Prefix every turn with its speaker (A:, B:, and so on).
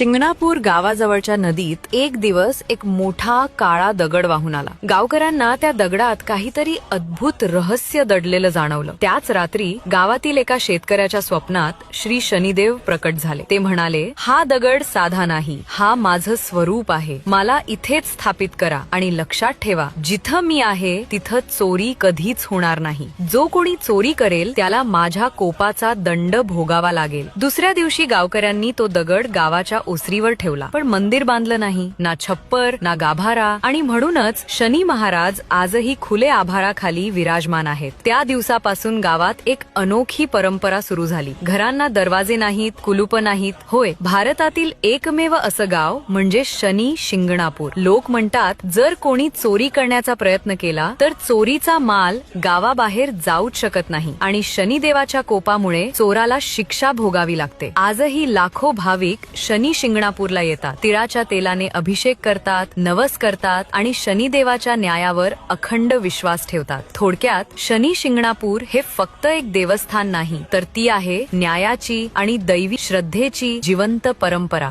A: शिंगणापूर गावाजवळच्या नदीत एक दिवस एक मोठा काळा दगड वाहून आला. गावकऱ्यांना त्या दगडात काहीतरी अद्भुत रहस्य दडलेलं जाणवलं. त्याच रात्री गावातील एका शेतकऱ्याच्या स्वप्नात श्री शनिदेव प्रकट झाले. ते म्हणाले हा दगड साधा नाही हा माझं स्वरूप आहे. मला इथेच स्थापित करा आणि लक्षात ठेवा जिथं मी आहे तिथं चोरी कधीच होणार नाही. जो कोणी चोरी करेल त्याला माझ्या कोपाचा दंड भोगावा लागेल. दुसऱ्या दिवशी गावकऱ्यांनी तो दगड गावाच्या ओसरीवर ठेवला. पण मंदिर बांधलं नाही. ना छप्पर ना गाभारा आणि म्हणूनच शनी महाराज आजही खुले आभाराखाली विराजमान आहेत. त्या दिवसापासून गावात एक अनोखी परंपरा सुरू झाली. घरांना दरवाजे नाहीत कुलूप नाहीत. होय भारतातील एकमेव असं गाव म्हणजे शनी शिंगणापूर. लोक म्हणतात जर कोणी चोरी करण्याचा प्रयत्न केला तर चोरीचा माल गावाबाहेर जाऊच शकत नाही. आणि शनिदेवाच्या कोपामुळे चोराला शिक्षा भोगावी लागते. आजही लाखो भाविक शनी शिंगणापूरला येतात. तिळाच्या तेलाने अभिषेक करतात नवस करतात आणि शनिदेवाच्या न्यायावर अखंड विश्वास ठेवतात. थोडक्यात शनी शिंगणापूर हे फक्त एक देवस्थान नाही तर ती आहे न्यायाची आणि दैवी श्रद्धेची जिवंत परंपरा.